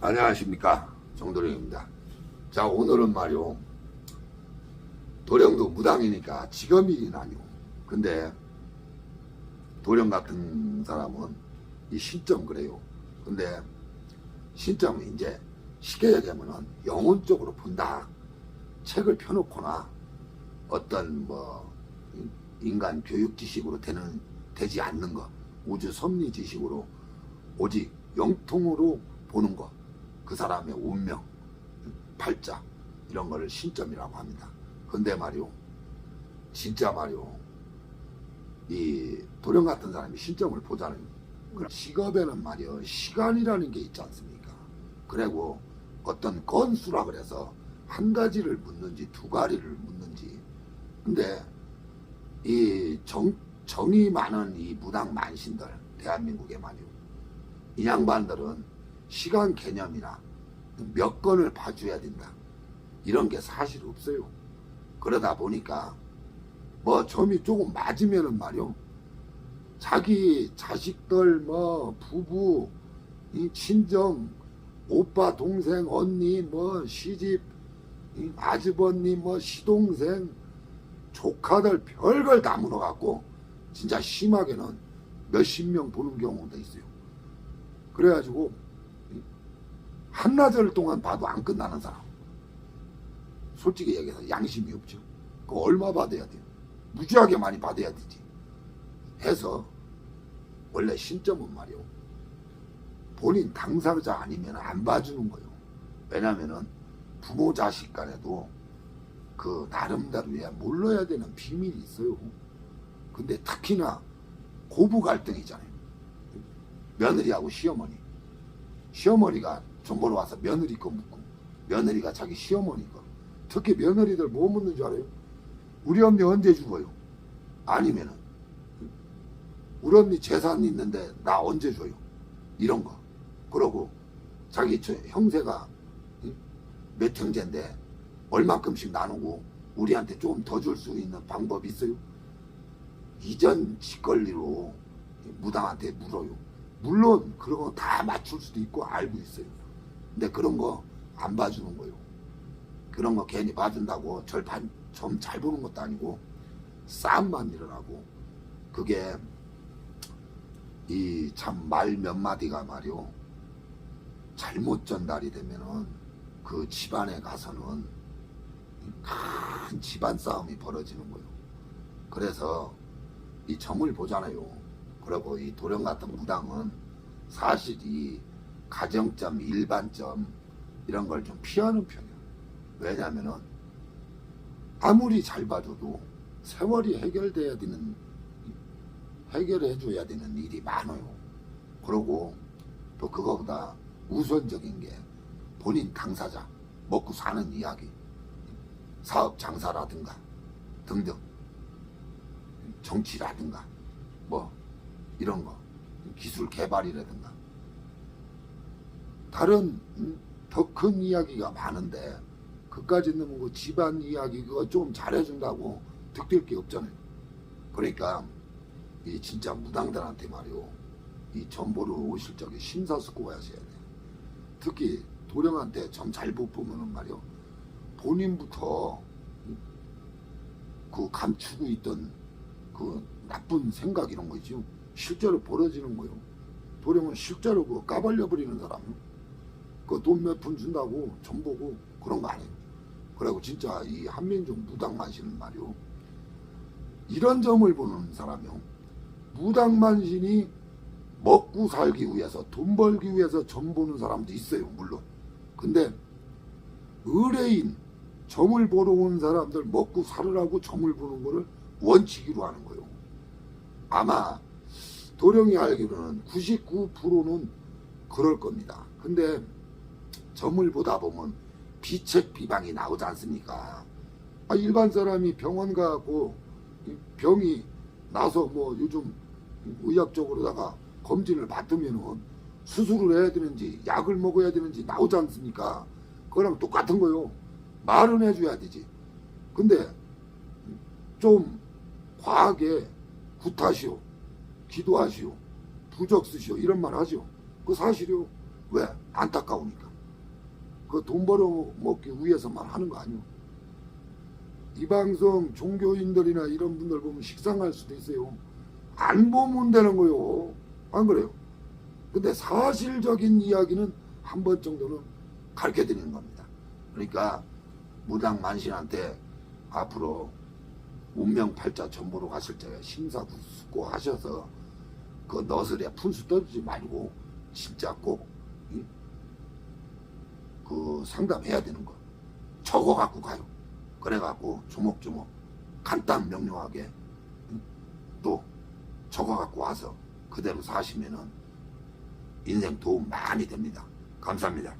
안녕하십니까 정도령입니다. 자 오늘은 말이요 도령도 무당이니까 직업일이 나요. 근데 도령 같은 사람은 이 신점 그래요. 근데 신점은 이제 쉽게 얘기하면은 영혼적으로 본다. 책을 펴놓거나 어떤 뭐 인간 교육 지식으로 되는 되지 않는 것 우주 섭리 지식으로 오직 영통으로 보는 것 그 사람의 운명 팔자 이런 거를 신점이라고 합니다. 근데 말이요 진짜 말이요 이 도령 같은 사람이 신점을 보자는 그 직업에는 말이요 시간이라는 게 있지 않습니까? 그리고 어떤 건수라 그래서 한 가지를 묻는지 두 가지를 묻는지 근데 이 정, 정이 많은 이 무당 만신들 대한민국에 말이요 이 양반들은 시간 개념이나 몇 건을 봐줘야 된다. 이런 게 사실 없어요. 그러다 보니까 뭐 점이 조금 맞으면은 말이요. 자기 자식들 뭐 부부 이 친정 오빠 동생 언니 뭐 시집 이 아주버니 뭐 시동생 조카들 별걸 다 물어갖고 진짜 심하게는 몇십 명 보는 경우도 있어요. 그래가지고 한나절 동안 봐도 안 끝나는 사람. 솔직히 얘기해서 양심이 없죠. 그거 얼마 받아야 돼요? 무지하게 많이 받아야 되지. 해서 원래 신점은 말이요. 본인 당사자 아니면 안 봐주는 거예요. 왜냐면은 부모 자식 간에도 그 나름대로야 몰라야 되는 비밀이 있어요. 근데 특히나 고부 갈등이잖아요. 며느리하고 시어머니. 시어머니가 정보로 와서 며느리 거 묻고 며느리가 자기 시어머니 거. 특히 며느리들 뭐 묻는 줄 알아요? 우리 언니 언제 죽어요? 아니면은 우리 언니 재산 있는데 나 언제 줘요? 이런 거. 그러고 자기 저 형제가 응? 몇 형제인데 얼마큼씩 나누고 우리한테 조금 더 줄 수 있는 방법이 있어요? 이전 직권리로 무당한테 물어요. 물론 그런 거 다 맞출 수도 있고 알고 있어요. 근데 그런 거 안 봐주는 거예요. 그런 거 괜히 봐준다고 절점잘 보는 것도 아니고 싸움만 일어나고 그게 이 참 말 몇 마디가 말이요 잘못 전달이 되면은 그 집안에 가서는 큰 집안 싸움이 벌어지는 거예요. 그래서 이 점을 보잖아요. 그리고 이 도령 같은 무당은 사실 이 가정점, 일반점 이런 걸 좀 피하는 편이에요. 왜냐면은 아무리 잘 봐줘도 세월이 해결돼야 되는 해결해 줘야 되는 일이 많아요. 그러고 또 그거보다 우선적인 게 본인 당사자 먹고 사는 이야기 사업 장사라든가 등등 정치라든가 뭐 이런 거 기술 개발이라든가 다른 더 큰 이야기가 많은데 그까지 넣으면 그 집안 이야기 그거 좀 잘해준다고 득될 게 없잖아요. 그러니까 이 진짜 무당들한테 말이요 이 정보를 오실 적에 심사숙고하셔야 돼요. 특히 도령한테 점 잘못 보면은 말이요 본인부터 그 감추고 있던 그 나쁜 생각 이런 거 있죠 실제로 벌어지는 거요. 도령은 실제로 그 까발려 버리는 사람이요 그 돈 몇 푼 준다고 점 보고 그런 거 아니에요. 그리고 진짜 이 한민족 무당만신은 말이요 이런 점을 보는 사람이요 무당만신이 먹고 살기 위해서 돈 벌기 위해서 점 보는 사람도 있어요 물론. 근데 의뢰인 점을 보러 온 사람들 먹고 살으라고 점을 보는 거를 원칙으로 하는 거예요. 아마 도령이 알기로는 99%는 그럴 겁니다. 근데 점을 보다 보면 비책 비방이 나오지 않습니까 아, 일반 사람이 병원 가고 병이 나서 뭐 요즘 의학적으로다가 검진을 받으면은 수술을 해야 되는지 약을 먹어야 되는지 나오지 않습니까? 그거랑 똑같은 거요. 말은 해줘야 되지. 근데 좀 과하게 구타시오, 기도하시오, 부적 쓰시오 이런 말 하죠. 그 사실이요. 왜? 안타까우니까. 그 돈 벌어먹기 위해서만 하는 거 아니오. 이 방송 종교인들이나 이런 분들 보면 식상할 수도 있어요. 안 보면 되는 거요. 안 그래요? 근데 사실적인 이야기는 한 번 정도는 가르쳐 드리는 겁니다. 그러니까 무당 만신한테 앞으로 운명팔자 전보로 가실 때 심사숙고 하셔서 그 너스레 푼수 떠주지 말고 진짜 꼭 그 상담해야 되는 거 적어 갖고 가요. 그래 갖고 조목조목 간단 명료하게 응? 또 적어 갖고 와서 그대로 사시면은 인생 도움 많이 됩니다. 감사합니다.